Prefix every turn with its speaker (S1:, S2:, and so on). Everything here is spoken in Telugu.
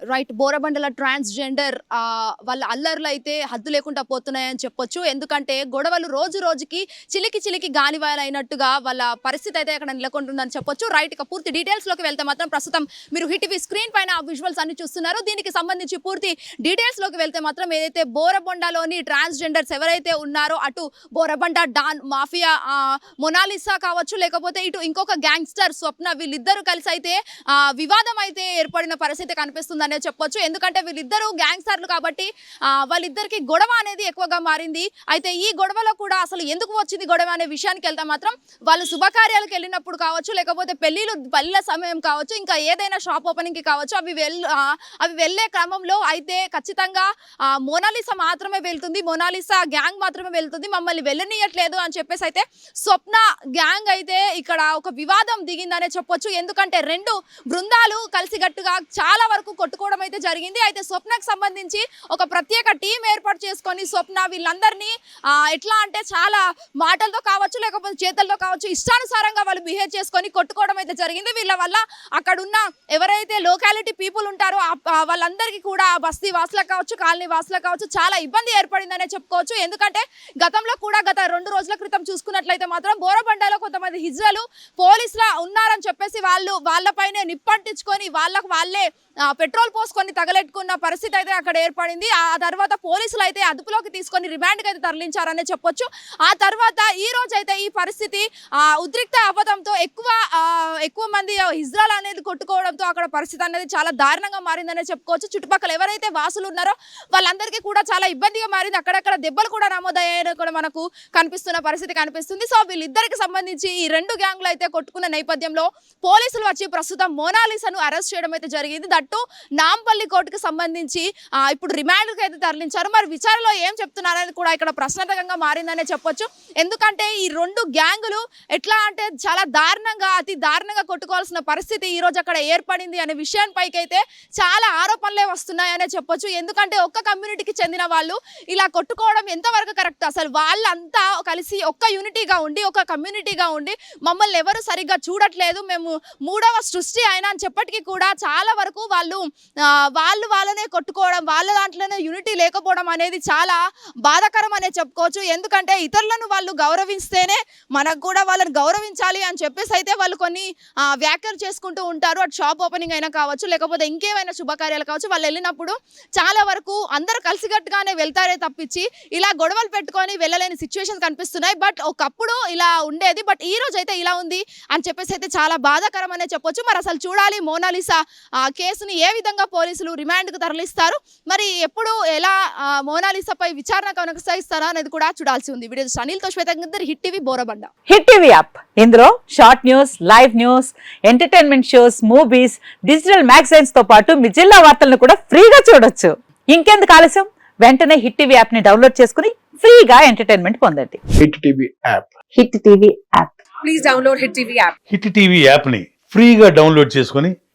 S1: రైట్ బోరబండల ట్రాన్స్జెండర్ వాళ్ళ అల్లర్లు అయితే హద్దు లేకుండా పోతున్నాయని చెప్పొచ్చు. ఎందుకంటే గొడవలు రోజు రోజుకి చిలికి చిలికి గాలివాయనట్టుగా వాళ్ళ పరిస్థితి అయితే అక్కడ నెలకొంటుందని చెప్పొచ్చు. రైట్ ఇక పూర్తి డీటెయిల్స్లోకి వెళ్తే మాత్రం ప్రస్తుతం మీరు హిటివి స్క్రీన్ పైన విజువల్స్ అన్ని చూస్తున్నారు. దీనికి సంబంధించి పూర్తి డీటెయిల్స్లోకి వెళ్తే మాత్రం ఏదైతే బోరబొండలోని ట్రాన్స్జెండర్స్ ఎవరైతే ఉన్నారో అటు బోరబండ డాన్ మాఫియా మొనాలిసా కావచ్చు లేకపోతే ఇటు ఇంకొక గ్యాంగ్స్టర్ స్వప్న వీళ్ళిద్దరూ కలిసి అయితే వివాదం అయితే ఏర్పడిన పరిస్థితి కనిపిస్తుంది అనే చెప్పొచ్చు. ఎందుకంటే వీళ్ళిద్దరూ గ్యాంగ్స్టర్లు కాబట్టి వాళ్ళిద్దరికి గొడవ అనేది ఎక్కువగా మారింది. అయితే ఈ గొడవలో కూడా అసలు ఎందుకు వచ్చింది గొడవ అనే విషయానికి వెళ్తే మాత్రం వాళ్ళు శుభకార్యాలకు వెళ్ళినప్పుడు కావచ్చు లేకపోతే పెళ్ళిలు పల్లెల సమయం కావచ్చు ఇంకా ఏదైనా షాప్ ఓపెనింగ్కి కావచ్చు అవి వెళ్ అవి వెళ్ళే క్రమంలో అయితే ఖచ్చితంగా ఆ, మోనాలిసా మాత్రమే వెళ్తుంది. మోనాలిసా గ్యాంగ్ మాత్రమే వెళ్తుంది. మమ్మల్ని వెళ్ళనీయట్లేదు అని చెప్పేసి అయితే స్వప్న గ్యాంగ్ అయితే ఇక్కడ ఒక వివాదం దిగిందనే చెప్పొచ్చు. ఎందుకంటే రెండు బృందాలు కలిసిగట్టుగా చాలా వరకు కొట్టు కొట్టుకోవడం అయితే జరిగింది. అయితే స్వప్నకు సంబంధించి ఒక ప్రత్యేక టీం ఏర్పాటు చేసుకొని స్వప్న వీళ్ళందరినీ ఎట్లా అంటే చాలా మాటలతో కావచ్చు లేకపోతే చేతలతో కావచ్చు ఇష్టానుసారంగా వాళ్ళు బిహేవ్ చేసుకొని కొట్టుకోవడం అయితే జరిగింది. వీళ్ళ వల్ల అక్కడున్న ఎవరైతే లోకాలిటీ పీపుల్ ఉంటారో వాళ్ళందరికీ కూడా బస్తీ వాసులకు కావచ్చు కాలనీ వాసులకు కావచ్చు చాలా ఇబ్బంది ఏర్పడిందనే చెప్పుకోవచ్చు. ఎందుకంటే గతంలో కూడా గత రెండు రోజుల క్రితం చూసుకున్నట్లయితే మాత్రం బోరబండలో కొంతమంది హిజ్రలు పోలీసులా ఉన్నారని చెప్పేసి వాళ్ళు వాళ్ళపైనే నిప్పంటించుకొని వాళ్ళకు వాళ్ళే పెట్రోల్ పోసుకొని తగలెట్టుకున్న పరిస్థితి అయితే అక్కడ ఏర్పడింది. ఆ తర్వాత పోలీసులు అయితే అదుపులోకి తీసుకొని రిమాండ్కి అయితే తరలించారనే చెప్పొచ్చు. ఆ తర్వాత ఈ రోజు అయితే ఈ పరిస్థితి ఆ, ఉద్రిక్త అవ్వడంతో ఎక్కువ ఎక్కువ మంది ఇజ్రాయల్ అనేది కొట్టుకోవడంతో అక్కడ పరిస్థితి అనేది చాలా దారుణంగా మారిందనే చెప్పుకోవచ్చు. చుట్టుపక్కల ఎవరైతే వాసులు ఉన్నారో వాళ్ళందరికీ కూడా చాలా ఇబ్బందిగా మారింది. అక్కడక్కడ దెబ్బలు కూడా నమోదయ్యాయని కూడా మనకు కనిపిస్తున్న పరిస్థితి కనిపిస్తుంది. సో వీళ్ళిద్దరికి సంబంధించి ఈ రెండు గ్యాంగ్లు అయితే కొట్టుకున్న నేపథ్యంలో పోలీసులు వచ్చి ప్రస్తుతం మోనాలిసాను అరెస్ట్ చేయడం అయితే జరిగింది. దట్టు నాంపల్లి కోర్టుకు సంబంధించి ఇప్పుడు రిమాండ్కి అయితే తరలించారు. మరి విచారణలో ఏం చెప్తున్నారని కూడా ఇక్కడ ప్రశ్నార్థకంగా మారిందనే చెప్పొచ్చు. ఎందుకంటే ఈ రెండు గ్యాంగులు ఎట్లా అంటే చాలా దారుణంగా అతి దారుణంగా కొట్టుకోవాల్సిన పరిస్థితి ఈ రోజు అక్కడ ఏర్పడింది అనే విషయానిపైకి చాలా ఆరోపణలే వస్తున్నాయనే చెప్పొచ్చు. ఎందుకంటే ఒక్క కమ్యూనిటీకి చెందిన వాళ్ళు ఇలా కొట్టుకోవడం ఎంతవరకు కరెక్ట్? అసలు వాళ్ళంతా కలిసి ఒక్క యూనిటీగా ఉండి ఒక కమ్యూనిటీగా ఉండి మమ్మల్ని ఎవరు సరిగ్గా చూడట్లేదు. మేము మూడవ సృష్టి అయినా అని చెప్పటికీ కూడా చాలా వరకు వాళ్ళు వాళ్ళు వాళ్ళనే కొట్టుకోవడం వాళ్ళ దాంట్లోనే యూనిటీ లేకపోవడం అనేది చాలా బాధాకరం అనే చెప్పుకోవచ్చు. ఎందుకంటే ఇతరులను వాళ్ళు గౌరవిస్తేనే మనకు కూడా వాళ్ళని గౌరవించాలి అని చెప్పేసి అయితే వాళ్ళు కొన్ని వ్యాఖ్యలు చేసుకుంటూ ఉంటారు. అటు షాప్ ఓపెనింగ్ అయినా కావచ్చు లేకపోతే ఇంకేమైనా శుభకార్యాలు కావచ్చు వాళ్ళు వెళ్ళినప్పుడు చాలా వరకు అందరు కలిసికట్టుగానే వెళ్తారే తప్పించి ఇలా గొడవలు పెట్టుకొని వెళ్ళలేని సిచ్యువేషన్స్ కనిపిస్తున్నాయి. బట్ ఒకప్పుడు ఇలా ఉండేది బట్ ఈ రోజు అయితే ఇలా ఉంది అని చెప్పేసి అయితే చాలా బాధాకరం అనే చెప్పొచ్చు. మరి అసలు చూడాలి మోనాలిసా కేసు కేసుని ఏ విధంగా పోలీసులు రిమాండ్కు తరలిస్తారు? మరి ఎప్పుడు ఎలా మోనాలిసాపై విచారణ కొనసాగిస్తారా అనేది కూడా చూడాల్సి ఉంది. వీడియో అనిల్తో శ్వేతంగర్ hit TV Borabanda.
S2: Hit TV app. ఇందులో short news live news entertainment shows movies digital మ్యాగజైన్స్తో పాటు మీ జిల్లా వార్తలను కూడా ఫ్రీగా చూడొచ్చు. ఇంకెందుకు ఆలస్యం? వెంటనే హిట్ టీవీ యాప్ని డౌన్లోడ్ చేసుకుని ఫ్రీగా ఎంటర్టైన్మెంట్ పొందండి.
S3: Hit TV app.
S2: Hit TV app.
S4: Please download Hit TV app.
S5: Hit TV యాప్ని ఫ్రీగా డౌన్లోడ్ చేసుకొని